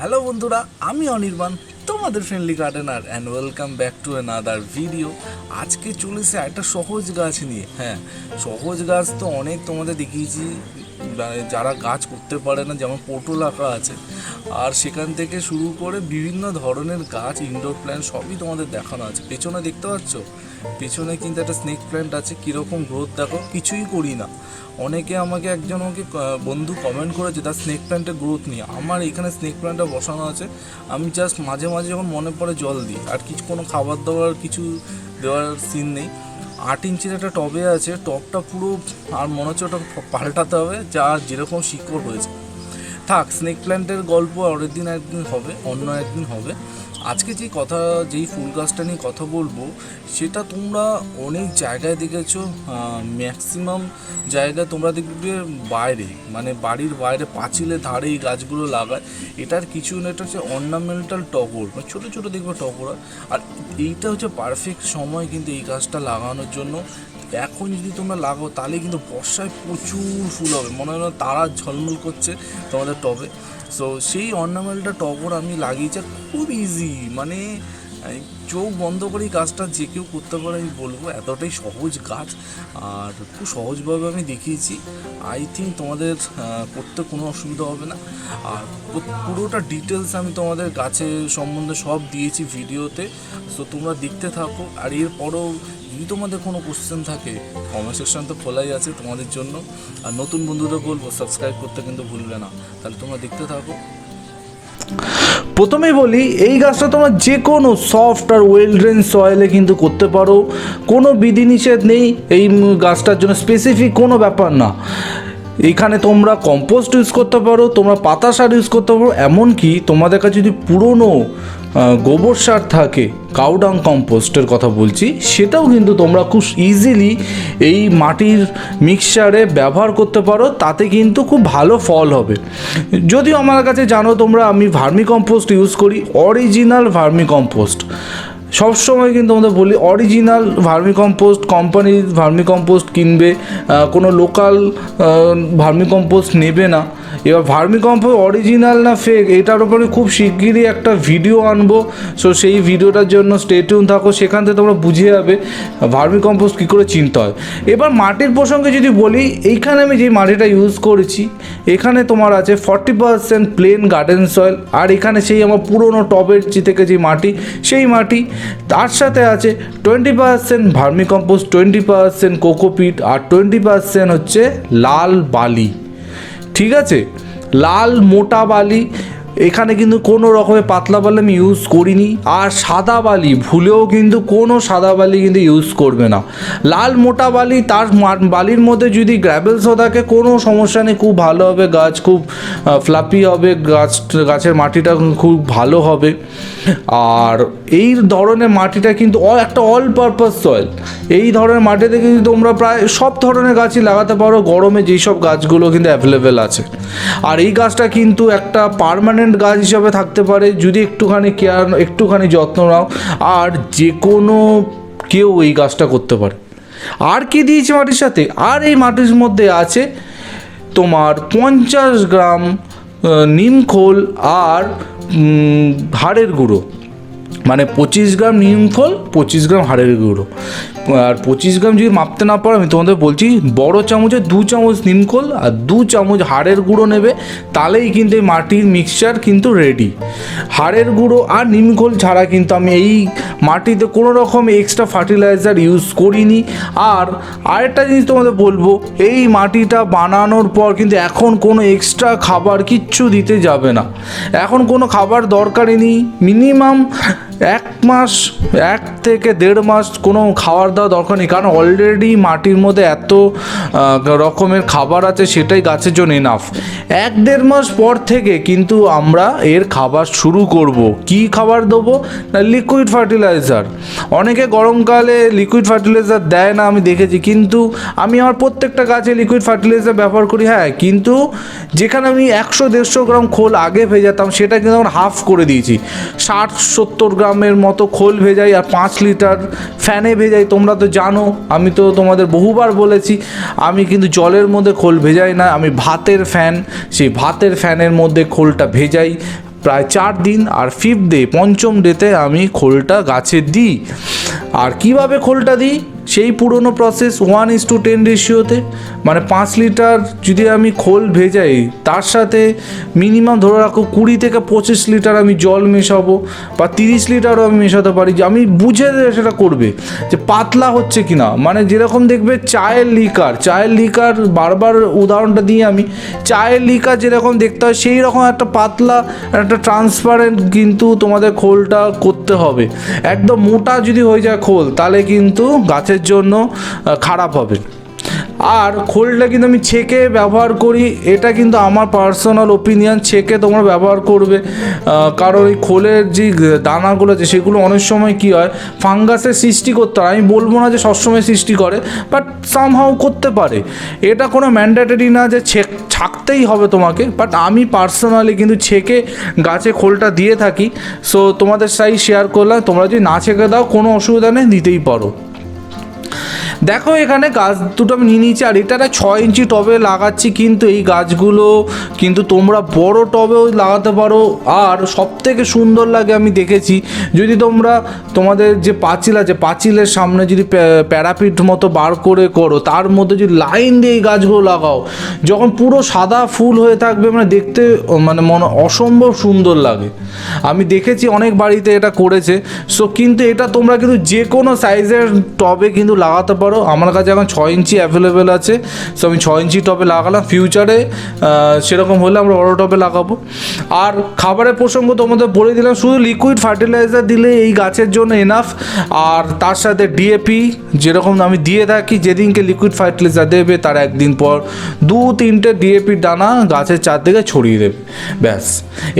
Hello বন্ধুরা, আমি অনির্বাণ, তোমাদের friendly gardener and welcome back to another video আজকে চলেছে একটা সহজ গাছ নিয়ে। হ্যাঁ সহজ গাছ তো অনেক তোমাদের দেখিয়েছি মানে যারা গাছ করতে পারে না, যেমন পটল আঁকা আছে। আর সেখান থেকে শুরু করে বিভিন্ন ধরনের গাছ ইনডোর প্ল্যান্ট সবই তোমাদের দেখানো আছে। পেছনে দেখতে পাচ্ছ? পেছনে কিন্তু একটা স্নেক প্ল্যান্ট আছে, কীরকম গ্রোথ দেখো, কিছুই করি না। অনেকে আমাকে একজন আমাকে বন্ধু কমেন্ট করেছে তার স্নেক প্ল্যান্টের গ্রোথ নিয়ে। আমার এখানে স্নেক প্ল্যান্টটা বসানো আছে। আমি জাস্ট মাঝে মাঝে যখন মনে পড়ে জল দিই, আর কিছু কোনো খাবার দাবার, কিছু দেওয়ার সিন নেই। আট ইঞ্চির একটা টবে আছে, টবটা পুরো, আর মনে হচ্ছে ওটা পাল্টাতে হবে, যা যেরকম শিকড় হয়েছে। থাক স্নেক প্ল্যান্টের গল্প পরের দিন একদিন হবে, অন্য একদিন হবে। আজকে যেই কথা, যেই ফুল গাছটা নিয়ে কথা বলব, সেটা তোমরা অনেক জায়গায় দেখেছ ম্যাক্সিমাম জায়গায় তোমরা দেখবে বাইরে মানে বাড়ির বাইরে পাঁচিলের ধারে এই গাছগুলো লাগায়। এটার কিছু না, এটা হচ্ছে অর্নামেন্টাল টগর মানে ছোটো ছোটো দেখবে টগর। আর এইটা হচ্ছে পারফেক্ট সময় কিন্তু এই গাছটা লাগানোর জন্য। এখন যদি তোমরা লাগো, তাহলে কিন্তু বর্ষায় প্রচুর ফুল হবে। মনে হয় তারা ঝলমল করছে তোমাদের টবে। সো সেই অর্নামেন্টটা টবর আমি লাগিয়েছি খুব ইজি মানে চোখ বন্ধ করেই কাজটা যে কেউ করতে পারে, আমি বলব এতটাই সহজ গাছ। আর খুব সহজভাবে আমি দেখিয়েছি। আই থিঙ্ক তোমাদের করতে কোনো অসুবিধা হবে না। আর পুরোটা ডিটেলস আমি তোমাদের গাছের সম্বন্ধে সব দিয়েছি ভিডিওতে। সো তোমরা দেখতে থাকো। আর এরপরও যদি তোমাদের কোনো কোশ্চেন থাকে কমেন্ট সেকশন তো খোলাই আছে তোমাদের জন্য। আর নতুন বন্ধুদের বলব সাবস্ক্রাইব করতে কিন্তু ভুলবে না। তাহলে তোমরা দেখতে থাকো। প্রথমেই বলি, এই গাছটা তোমার যে কোনো সফট আর ওয়েল ড্রেন সয়েলে কিন্তু করতে পারো। কোনো বিধিনিষেধ নেই, এই গাছটার জন্য স্পেসিফিক কোনো ব্যাপার না। এখানে তোমরা কম্পোস্ট ইউজ করতে পারো, তোমরা পাতা সার ইউজ করতে পারো, এমনকি তোমাদের কাছে যদি পুরনো গোবর সার থাকে কাউডাং কম্পোস্টের কথা বলছি, সেটাও কিন্তু তোমরা খুব ইজিলি এই মাটির মিক্সচারে ব্যবহার করতে পারো, তাতে কিন্তু খুব ভালো ফল হবে। যদিও আমার কাছে জানো তোমরা, আমি ভার্মি কম্পোস্ট ইউজ করি অরিজিনাল ভার্মি কম্পোস্ট সবসময় কিন্তু আমাদের বলি অরিজিনাল ভার্মি কম্পোস্ট কোম্পানির ভার্মি কম্পোস্ট কিনবে কোনো লোকাল ভার্মি কম্পোস্ট নেবে না। এবার ভার্মি কম্পোস্ট অরিজিনাল না ফেক এটার উপরে খুব শিগগিরই একটা ভিডিও আনব। সো সেই ভিডিওটার জন্য স্টেটিউন থাকো, সেখান থেকে তোমরা বুঝে যাবে ভার্মি কম্পোস্ট কী করে চিনতে হয়। এবার মাটির প্রসঙ্গে যদি বলি, এইখানে আমি যে মাটিটা ইউজ করেছি, এখানে তোমার আছে forty percent plain garden soil আর এখানে সেই আমার পুরনো টবের থেকে যে মাটি, সেই মাটি, তার সাথে আছে twenty percent vermicompost twenty percent cocopeat আর টোয়েন্টি পার্সেন্ট হচ্ছে লাল বালি। ঠিক আছে? লাল মোটা বালি এখানে কিন্তু কোনো রকমের পাতলা বালি আমি ইউজ করিনি। আর সাদা বালি, ভুলেও কিন্তু কোনো সাদা বালি কিন্তু ইউজ করবে না। লাল মোটা বালি, তার বালির মধ্যে যদি গ্র্যাভেলসও থাকে, কোনো সমস্যা নেই, খুব ভালো হবে গাছ, খুব ফ্লাপি হবে, গাছ, গাছের মাটিটা খুব ভালো হবে। আর এই ধরনের মাটিটা কিন্তু একটা অল পারপাস সয়েল এই ধরনের মাটিতে কিন্তু তোমরা প্রায় সব ধরনের গাছই লাগাতে পারো, গরমে যেই সব গাছগুলো কিন্তু অ্যাভেলেবেল আছে। আর এই গাছটা কিন্তু একটা পার্মানেন্ট গাছ হিসাবে থাকতে পারে, যদি একটুখানি কেয়ার, একটুখানি যত্ন নাও, আর যে কোনো কেউ এই গাছটা করতে পারে। আর কি দিয়েছে মাটির সাথে? আর এই মাটির মধ্যে আছে তোমার পঞ্চাশ গ্রাম নিমখোল আর হাড়ের গুঁড়ো। মানে পঁচিশ গ্রাম নিমখোল পঁচিশ গ্রাম হাড়ের গুঁড়ো। আর পঁচিশ গ্রাম যদি মাপতে না পারো, আমি তোমাদের বলছি, বড় চামচে দু চামচ নিমখোল আর দু চামচ হাড়ের গুঁড়ো নেবে, তাহলেই কিন্তু এই মাটির মিক্সচার কিন্তু রেডি হাড়ের গুঁড়ো আর নিমখোল ছাড়া কিন্তু আমি এই মাটিতে কোনো রকম এক্সট্রা ফার্টিলাইজার ইউজ করিনি। আর আরেকটা জিনিস তোমাদের বলব, এই মাটিটা বানানোর পর কিন্তু এখন কোনো এক্সট্রা খাবার কিচ্ছু দিতে যাবে না। এখন কোনো খাবার দরকারই নেই। মিনিমাম এক মাস, এক থেকে দেড় মাস কোনো খাবার দাওয়া দরকার নেই, কারণ অলরেডি মাটির মধ্যে এত রকমের খাবার আছে, সেটাই গাছের জন্য এনাফ এক দেড় মাস পর থেকে কিন্তু আমরা এর খাবার শুরু করব। কি খাবার দেবো? না লিকুইড ফার্টিলাইজার অনেকে গরমকালে লিকুইড ফার্টিলাইজার দেয় না, আমি দেখেছি। কিন্তু আমি আমার প্রত্যেকটা গাছে লিকুইড ফার্টিলাইজার ব্যবহার করি হ্যাঁ কিন্তু যেখানে আমি একশো দেড়শো গ্রাম খোল আগে ভেজাতাম, সেটা কিন্তু এখন হাফ করে দিয়েছি। ষাট সত্তর গ্রামের মতো খোল ভেজাই আর পাঁচ লিটার ফ্যানে ভেজাই, তোমরা তো জানো, আমি তো তোমাদের বহুবার বলেছি, আমি কিন্তু জলের মধ্যে খোল ভেজাই না, আমি ভাতের ফ্যান, সেই ভাতের ফ্যানের মধ্যে খোলটা ভেজাই প্রায় চার দিন, আর ফিফথ ডে পঞ্চম ডেতে আমি খোলটা গাছে দিই। আর কীভাবে খোলটা দিই? সেই পুরনো process one is to ten রেশিওতে মানে পাঁচ লিটার যদি আমি খোল ভেজাই, তার সাথে মিনিমাম ধরে রাখো কুড়ি থেকে পঁচিশ লিটার আমি জল মেশাবো বা তিরিশ লিটারও আমি মেশাতে পারি। যে আমি বুঝে সেটা করবে যে পাতলা হচ্ছে কি না। মানে যেরকম দেখবে চায়ের লিকার চায়ের লিকার বারবার উদাহরণটা দিই আমি, চায়ের লিকার যেরকম দেখতে হয় সেই রকম একটা পাতলা, একটা ট্রান্সপারেন্ট কিন্তু তোমাদের খোলটা করতে হবে। একদম মোটা যদি হয়ে যায় খোল, তাহলে কিন্তু গাছের জন্য খারাপ হবে। আর খোলটা কিন্তু আমি ছেঁকে ব্যবহার করি, এটা কিন্তু আমার পার্সোনাল ওপিনিয়ন ছেঁকে তোমরা ব্যবহার করবে। কারণ এই খোলের যে দানাগুলো আছে, সেগুলো অনেক সময় কি হয়, ফাঙ্গাসের সৃষ্টি করতে হয়। আমি বলব না যে সবসময় সৃষ্টি করে বাট সামহাও করতে পারে। এটা কোনো ম্যান্ডেটরি না যে ছেক ছাকতেই হবে তোমাকে বাট আমি পার্সোনালি কিন্তু ছেঁকে গাছে খোলটা দিয়ে থাকি। সো তোমাদের সাই শেয়ার করলাম। তোমরা যদি না ছেঁকে দাও, কোনো অসুবিধা নেই দিতেই পারো। দেখো এখানে গাছ দুটো আমি নিয়ে নিয়েছি, আর এটা একটা ছয় ইঞ্চি টবে লাগাচ্ছি কিন্তু এই গাছগুলো, কিন্তু তোমরা বড় টবেও লাগাতে পারো। আর সব থেকে সুন্দর লাগে আমি দেখেছি, যদি তোমরা তোমাদের যে পাঁচিল আছে, পাঁচিলের সামনে যদি প্যা- প্যারাপিট মতো বার করে করো, তার মধ্যে যদি লাইন দিয়ে এই গাছগুলো লাগাও, যখন পুরো সাদা ফুল হয়ে থাকবে মানে দেখতে মানে মনে অসম্ভব সুন্দর লাগে। আমি দেখেছি অনেক বাড়িতে এটা করেছে, সো কিন্তু এটা তোমরা কিন্তু যে কোনো সাইজের টবে কিন্তু লাগাতে পারো। আমার কাছে এখন ছয় ইঞ্চি অ্যাভেলেবেল আছে। সো আমি ছয় ইঞ্চি টবে লাগালাম। ফিউচারে সেরকম হলে আমরা বড় টবে লাগাবো। আর খাবারের প্রসঙ্গ তোমাদের বলে দিলাম, শুধু লিকুইড ফার্টিলাইজার দিলে এই গাছের জন্য এনাফ আর তার সাথে ডিএপি যেরকম আমি দিয়ে থাকি, যেদিনকে লিকুইড ফার্টিলাইজার দেবে, তার একদিন পর দু তিনটে ডিএপি দানা গাছের চারদিকে ছড়িয়ে দেবে। ব্যাস।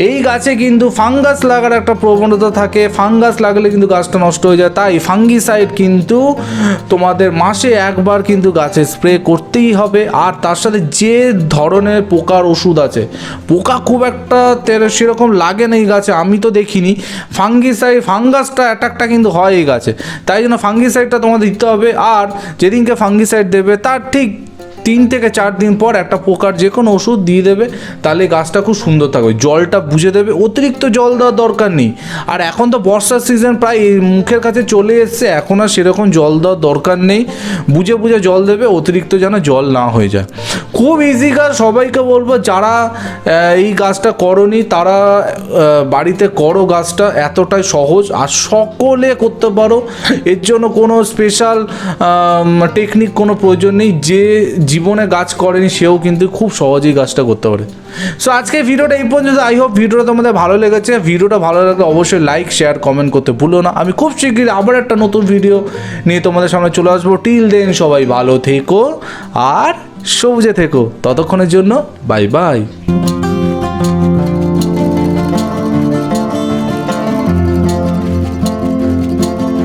এই গাছে কিন্তু ফাঙ্গাস লাগার একটা প্রবণতা থাকে। ফাঙ্গাস লাগলে কিন্তু গাছটা নষ্ট হয়ে যায়। তাই ফাঙ্গিসাইড কিন্তু তোমাদের মাসে একবার কিন্তু গাছে স্প্রে করতেই হবে। আর তার সাথে যে ধরনের পোকার ওষুধ আছে, পোকা খুব একটা সেরকম লাগে না এই গাছে, আমি তো দেখিনি। ফাঙ্গিসাইড ফাঙ্গাসটা অ্যাটাকটা কিন্তু হয় এই গাছে। তাই জন্য ফাঙ্গিসাইডটা তোমাদের দিতে হবে। আর যেদিনকে ফাঙ্গিসাইড দেবে, তার ঠিক তিন থেকে চার দিন পর একটা পোকার যে কোনো ওষুধ দিয়ে দেবে, তাহলে গাছটা খুব সুন্দর থাকবে। জলটা বুঝে দেবে, অতিরিক্ত জল দেওয়ার দরকার নেই। আর এখন তো বর্ষার সিজন প্রায় মুখের কাছে চলে এসছে, এখন আর সেরকম জল দেওয়ার দরকার নেই। বুঝে বুঝে জল দেবে, অতিরিক্ত যেন জল না হয়ে যায়। খুব ইজি কাজ, সবাইকে বলব, যারা এই গাছটা করনি, তারা বাড়িতে করো গাছটা, এতটাই সহজ। আর সকলে করতে পারো। এর জন্য কোনো স্পেশাল টেকনিক কোনো প্রয়োজন নেই। যে জীবনে গাছ করেনি, সেও কিন্তু খুব সহজেই গাছটা করতে পারে। সো আজকে ভিডিওটা এই পর্যন্ত। আই হোপ ভিডিওটা তোমাদের ভালো লেগেছে। ভিডিওটা ভালো লাগলে অবশ্যই লাইক শেয়ার কমেন্ট করতে ভুলো না। আমি খুব শীঘ্রই আবার একটা নতুন ভিডিও নিয়ে তোমাদের সামনে চলে আসব। টিল দেন সবাই ভালো থেকো আর সবুজে থেকো। ততক্ষণের জন্য বাই বাই